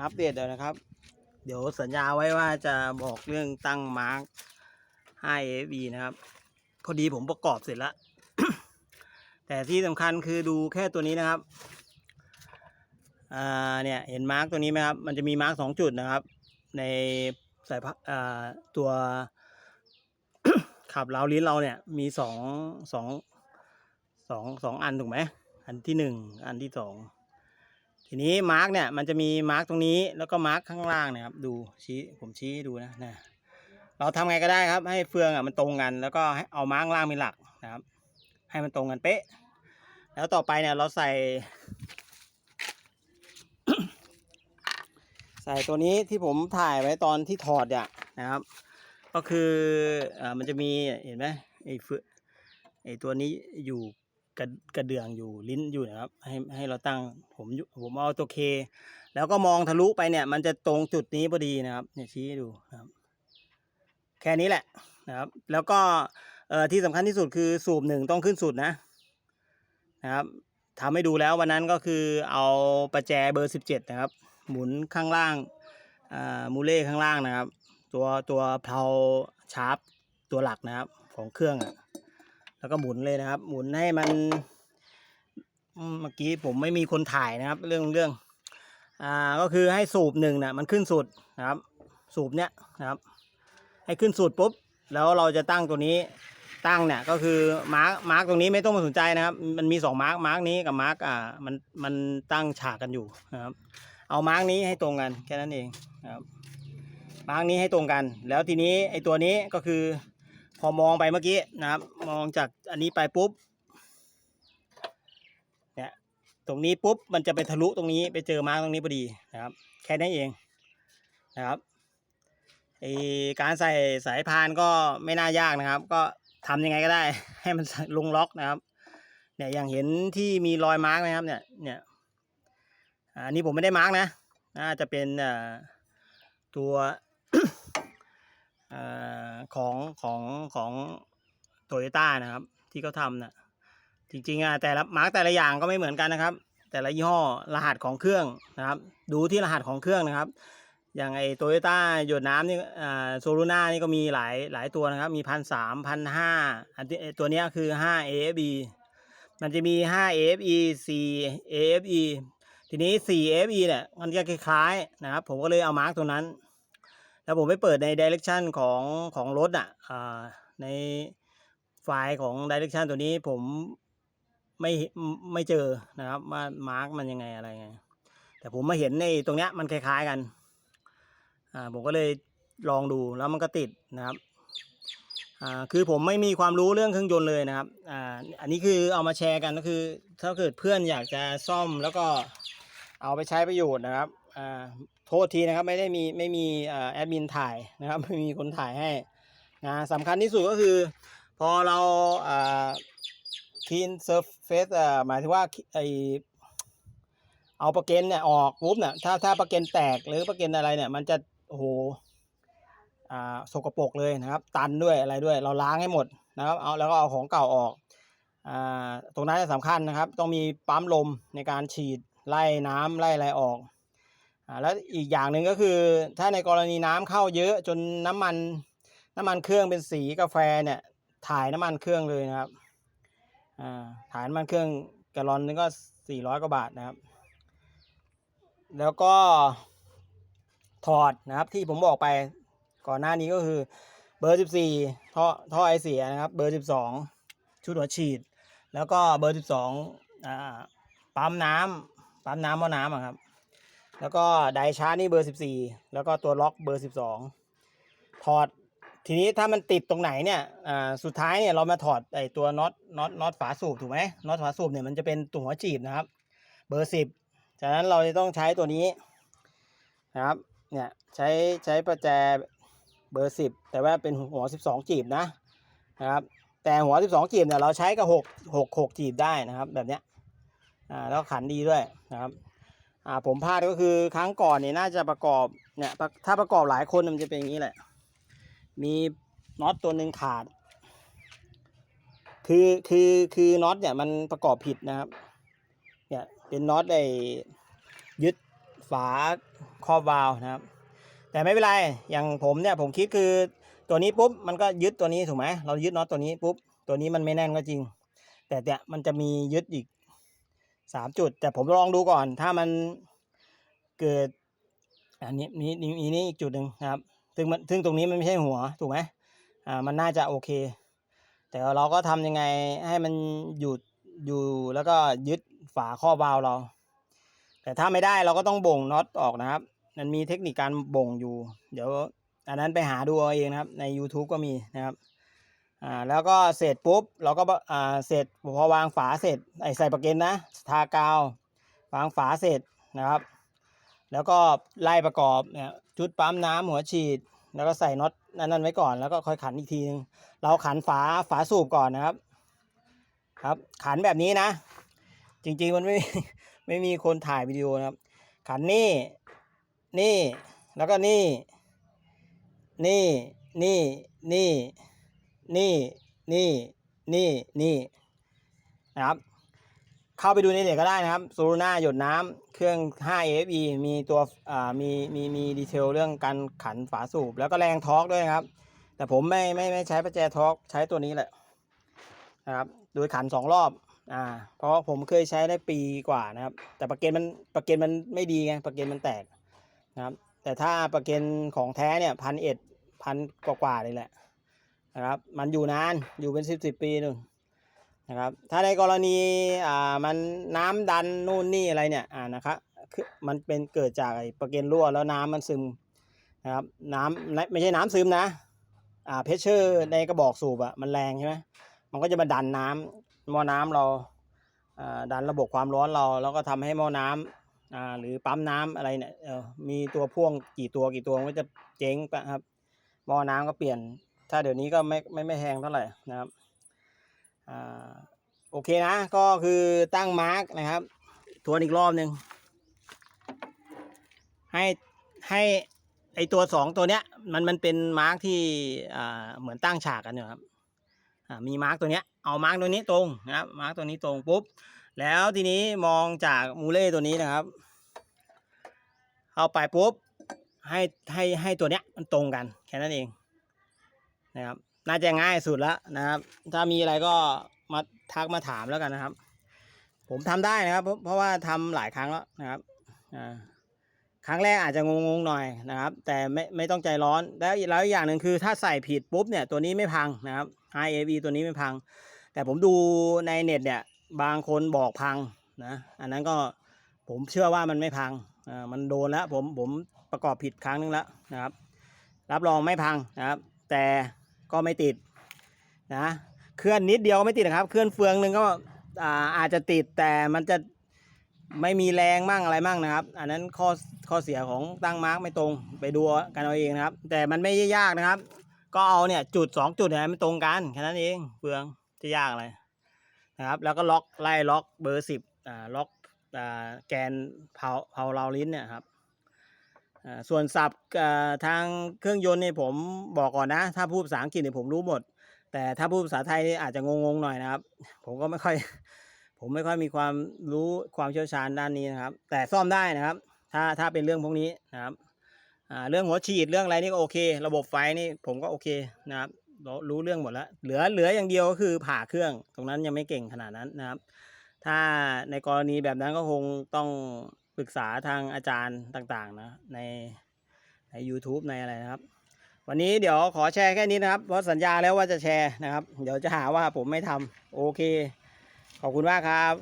อัปเดตเดี๋ยวนะครับ เดี๋ยวสัญญาไว้ว่าจะบอกเรื่องตั้งมาร์ค 5AFB นะครับ พอดีผมประกอบเสร็จแล้ว แต่ที่สำคัญคือดูแค่ตัวนี้นะครับ อ่า เนี่ย เห็นมาร์กตัวนี้ไหมครับ มันจะมีมาร์กสองจุดนะครับ ในสายพัดอ่าตัวขับเราวลิ้นเราเนี่ยมีสองสองสองสองอันถูกไหม อันที่หนึ่งอันที่สอง ทีนี้มาร์กเนี่ยมันจะมีมาร์กตรงนี้แล้วก็มาร์กข้างล่างนะครับดูชี้ผมชี้ดูนะนะเราทำไงก็ได้ครับ ให้เฟืองอะมันตรงกัน แล้วก็ให้เอามาร์กล่างเป็นหลักนะครับ ให้มันตรงกันเป๊ะ แล้วต่อไปเนี่ยเราใส่ ใส่ตัวนี้ที่ผมถ่ายไว้ตอนที่ถอดเนี่ยนะครับ ก็คืออ่ามันจะมีเห็นไหมไอ้เฟือไอ้ตัวนี้อยู่ กระกระเดื่องอยู่ลิ้นอยู่นะครับ ให้ให้เราตั้งผมผมเอาตัวเค แล้วก็มองทะลุไปเนี่ย มันจะตรงจุดนี้พอดีนะครับเนี่ยชี้ให้ดูนะครับ แค่นี้แหละนะครับ แล้วก็เอ่อที่สำคัญที่สุดคือสูบหนึ่งต้องขึ้นสุดนะนะครับทำให้ดูแล้ววันนั้นก็คือเอาประแจเบอร์สิบเจ็ดนะครับ หมุนข้างล่างอ่ามูเล่ข้างล่างนะครับ ตัวตัวเพลาชาร์ปตัวหลักนะครับของเครื่องอะ แล้วก็หมุนเลยนะครับ หมุนให้มันเมื่อกี้ผมไม่มีคนถ่ายนะครับ เรื่องเรื่องอ่าก็คือให้สูบหนึ่งนะมันขึ้นสุดนะครับ สูบเนี้ยนะครับ ให้ขึ้นสุดปุ๊บแล้วเราจะตั้งตัวนี้ตั้งเนี่ยก็คือมาร์กมาร์กตรงนี้ไม่ต้องมาสนใจนะครับ มันมีสองมาร์กมาร์กนี้กับมาร์กอ่ามันมันตั้งฉากกันอยู่นะครับ เอามาร์กนี้ให้ตรงกันแค่นั้นเองนะครับมาร์กนี้ให้ตรงกัน แล้วทีนี้ไอ้ตัวนี้ก็คือ อมองไปเมื่อกี้นะครับ มองจากอันนี้ไปปุ๊บเนี่ยตรงนี้ปุ๊บมันจะไปทะลุตรงนี้ไปเจอมาร์กตรงนี้พอดีนะครับ แค่นั้นเองนะครับไอการใส่สายพานก็ไม่น่ายากนะครับ ก็ทำยังไงก็ได้ ให้มันลงล็อกนะครับ เนี่ยอย่างเห็นที่มีรอยมาร์กไหมครับ เนี่ยเนี่ยอันนี้ผมไม่ได้มาร์กนะน่าจะเป็นเอ่อตัว อของของของโตโยต้านะครับ ที่เขาทำนะจริงๆอะแต่ละมาร์กแต่ละอย่างก็ไม่เหมือนกันนะครับ แต่ละยี่ห้อรหัสของเครื่องนะครับ ดูที่รหัสของเครื่องนะครับ อย่างไอโตโยต้าหยดน้ำนี่โซลูน่านี่ก็มีหลายหลายตัวนะครับ มีพันสามพันห้าอันตัวนี้คือห้า AFB มันจะมีห้า AFE สี่ AFE ทีนี้ 4FE เนี่ยมันจะคล้ายๆนะครับ ผมก็เลยเอามาร์กตัวนั้น แล้วผมไปเปิดใน Direction ของของรถอะในไฟล์ของ Direction ตัวนี้ผมไม่ไม่เจอนะครับว่ามาร์กมันยังไงอะไรไง แต่ผมมาเห็นในตรงเนี้ยมันคล้ายๆกันอ่าผมก็เลยลองดูแล้วมันก็ติดนะครับอ่าคือผมไม่มีความรู้เรื่องเครื่องยนต์เลยนะครับอ่าอันนี้คือเอามาแชร์กันก็คือ ถ้าเกิดเพื่อนอยากจะซ่อมแล้วก็เอาไปใช้ประโยชน์นะครับ อ่าโทษทีนะครับไม่ได้มีไม่มีอ่าแอดมินถ่ายนะครับไม่มีคนถ่ายให้นะสำคัญที่สุดก็คือ พอเราอ่าคีนเซิร์ฟเฟสอ่าหมายถึงว่าไอเอาประเก็นเนี่ยออกปุ๊บเนี่ยถ้าถ้าประเก็นแตกหรือประเก็นอะไรเนี่ย มันจะโอ้โหอ่าสกปรกเลยนะครับ ตันด้วยอะไรด้วย เราล้างให้หมดนะครับ เอาแล้วก็เอาของเก่าออกอ่าตรงนั้นสำคัญนะครับ ต้องมีปั๊มลมในการฉีดไล่น้ำไล่อะไรออก แล้วอีกอย่างหนึ่งก็คือ ถ้าในกรณีน้ำเข้าเยอะจนน้ำมันน้ำมันเครื่องเป็นสีกาแฟเนี่ย ถ่ายน้ำมันเครื่องเลยนะครับอ่าถ่ายน้ำมันเครื่องแกลลอนนึงก็สี่ร้อยกว่าบาทนะครับ แล้วก็ถอดนะครับที่ผมบอกไปก่อนหน้านี้ก็คือเบอร์ 14 ท่อท่อไอเสียนะครับ เบอร์ 12 ชุดหัวฉีด แล้วก็เบอร์ 12อ่าปั๊มน้ำปั๊มน้ำหม้อน้ำครับ แล้วก็ไดชาร์นี่เบอร์ 14 แล้วก็ตัวล็อกเบอร์ 12 ถอดทีนี้ถ้ามันติดตรงไหนเนี่ยอ่าสุดท้ายเนี่ยเรามาถอดไอตัวน็อตน็อตน็อตฝาสูบถูกไหมน็อตฝาสูบเนี่ยมันจะเป็นตัวหัวจีบนะครับ เบอร์ 10 จากนั้นเราจะต้องใช้ตัวนี้นะครับเนี่ยใช้ใช้ประแจเบอร์สิบแต่ว่าเป็นหัวสิบสองจีบนะนะครับแต่หัวสิบสองจีบเนี่ยเราใช้กับหกหกหกจีบได้นะครับ แบบเนี้ยอ่าแล้วขันดีด้วยนะครับ อ่าผมพลาดก็คือครั้งก่อนเนี่ยน่าจะประกอบเนี่ยถ้าประกอบหลายคนมันจะเป็นอย่างนี้แหละ มีน็อตตัวหนึ่งขาด คือคือคือน็อตเนี่ยมันประกอบผิดนะครับ เนี่ยเป็นน็อตไอ้ยึดฝาครอบวาล์วนะครับ แต่ไม่เป็นไรอย่างผมเนี่ยผมคิดคือตัวนี้ปุ๊บมันก็ยึดตัวนี้ถูกไหมเรายึดน็อตตัวนี้ปุ๊บตัวนี้มันไม่แน่นก็จริง แต่เนี่ยมันจะมียึดอีก สามจุด แต่ผมลองดูก่อน ถ้ามันเกิด อันนี้นี้นี้นี้นี่อีกจุดหนึ่งครับ ซึ่งมันซึ่งตรงนี้มันไม่ใช่หัวถูกไหมอ่ามันน่าจะโอเค แต่เราก็ทำยังไงให้มันหยุดอยู่แล้วก็ยึดฝาข้อบาล์วเรา แต่ถ้าไม่ได้เราก็ต้องบ่งน็อตออกนะครับ มันมีเทคนิคการบ่งอยู่ เดี๋ยวอันนั้นไปหาดูเอาเองนะครับ ใน YouTube ก็มีนะครับ อ่าแล้วก็เสร็จปุ๊บเราก็อ่าเสร็จพอวางฝาเสร็จไอใส่ประเกันนะทากาว วางฝาเสร็จนะครับ แล้วก็ไล่ประกอบเนี่ยชุดปั๊มน้ำหัวฉีด แล้วก็ใส่น็อตนั่นไว้ก่อนแล้วก็ค่อยขันอีกทีนึงเราขันฝาฝาสูบก่อนนะครับครับขันแบบนี้นะ จริงๆมันไม่ไม่มีคนถ่ายวิดีโอนะครับ ขันนี่นี่แล้วก็นี่ นี่นี่นี่ นี่นี่นี่นี่นะครับ เข้าไปดูในเน็ตก็ได้นะครับซูรุน่าหยดน้ำเครื่อง 5 AFE มีตัวอ่ามีมีมีดีเทลเรื่องการขันฝาสูบ แล้วก็แรงทอร์กด้วยนะครับ แต่ผมไม่ไม่ไม่ใช้ประแจทอร์กใช้ตัวนี้แหละนะครับ โดยขันสองรอบอ่าเพราะผมเคยใช้ได้ปีกว่านะครับ แต่ประเกนมันประเกนมันไม่ดีไงประเกนมันแตกนะครับ แต่ถ้าประเกนของแท้เนี่ยพันเอ็ดพันกว่าๆเลยแหละ นะครับ มันอยู่นานอยู่เป็นสิบสิบปีนู่นนะครับ ถ้าในกรณีอ่ามันน้ำดันนู่นนี่อะไรเนี่ยอ่านะครับคือมันเป็นเกิดจากไอ้ประเกนรั่วแล้วน้ำมันซึมนะครับน้ำไม่ใช่น้ำซึมนะอ่าเพชเชอร์ในกระบอกสูบอะมันแรงใช่ไหมมันก็จะมาดันน้ำหม้อน้ำเราอ่าดันระบบความร้อนเรา แล้วก็ทำให้หม้อน้ำอ่าหรือปั๊มน้ำอะไรเนี่ยเออมีตัวพ่วงกี่ตัวกี่ตัวมันก็จะเจ๊งปะครับหม้อน้ำก็เปลี่ยน ถ้าเดี๋ยวนี้ก็ไม่ไม่ไม่แพงเท่าไหร่นะครับอ่าโอเคนะ ก็คือตั้งมาร์กนะครับ ทวนอีกรอบหนึ่งให้ให้ไอตัวสองตัวเนี้ยมันมันเป็นมาร์กที่อ่าเหมือนตั้งฉากกันอยู่ครับอ่ามีมาร์กตัวเนี้ยเอามาร์กตัวนี้ตรงนะครับมาร์กตัวนี้ตรงปุ๊บแล้วทีนี้มองจากมูเล่ตัวนี้นะครับเข้าไปปุ๊บให้ให้ให้ตัวเนี้ยมันตรงกันแค่นั้นเอง นะครับ น่าจะง่ายสุดแล้วนะครับ ถ้ามีอะไรก็มาทักมาถามแล้วกันนะครับ ผมทำได้นะครับ เพราะเพราะว่าทำหลายครั้งแล้วนะครับครั้งแรกอาจจะงงๆหน่อยนะครับ แต่ไม่ไม่ต้องใจร้อน แล้วแล้วอย่างหนึ่งคือถ้าใส่ผิดปุ๊บเนี่ยตัวนี้ไม่พังนะครับ High AV ตัวนี้ไม่พัง แต่ผมดูในเน็ตเนี่ยบางคนบอกพังนะอันนั้นก็ผมเชื่อว่ามันไม่พังอ่ามันโดนแล้วผมผมประกอบผิดครั้งนึงแล้วนะครับ รับรองไม่พังนะครับ แต่ ก็ไม่ติดนะเคลื่อนนิดเดียวไม่ติดนะครับ เคลื่อนเฟืองหนึ่งก็อาอาจจะติดแต่มันจะไม่มีแรงมั่งอะไรมั่งนะครับ อันนั้นข้อข้อเสียของตั้งมาร์กไม่ตรงไปดูกันเอาเองนะครับ แต่มันไม่ยากนะครับ ก็เอาเนี่ยจุดสองจุดเนี่ยมันตรงกันแค่นั้นเองเฟืองจะยากอะไรนะครับ แล้วก็ล็อกไล่ล็อกเบอร์สิบอ่าล็อกอ่าแกนเผาเผาเราลิ้นเนี่ยครับ ส่วนสับอ่าทางเครื่องยนต์เนี่ยผมบอกก่อนนะ ถ้าพูดภาษาอังกฤษเนี่ยผมรู้หมด แต่ถ้าพูดภาษาไทยอาจจะงงๆหน่อยนะครับ ผมก็ไม่ค่อย ผมไม่ค่อยมีความรู้ความเชี่ยวชาญด้านนี้นะครับ แต่ซ่อมได้นะครับ ถ้าถ้าเป็นเรื่องพวกนี้นะครับเรื่องหัวฉีดเรื่องอะไรนี่ก็โอเค ระบบไฟนี่ผมก็โอเคนะครับรู้เรื่องหมดแล้ว เหลือเหลืออย่างเดียวก็คือผ่าเครื่อง ตรงนั้นยังไม่เก่งขนาดนั้นนะครับ ถ้าในกรณีแบบนั้นก็คงต้อง ปรึกษาทางอาจารย์ต่างๆนะในใน YouTube ในอะไรนะครับ วันนี้เดี๋ยวขอแชร์แค่นี้นะครับ เพราะสัญญาแล้วว่าจะแชร์นะครับ เดี๋ยวจะหาว่าผมไม่ทำโอเค ขอบคุณมากครับ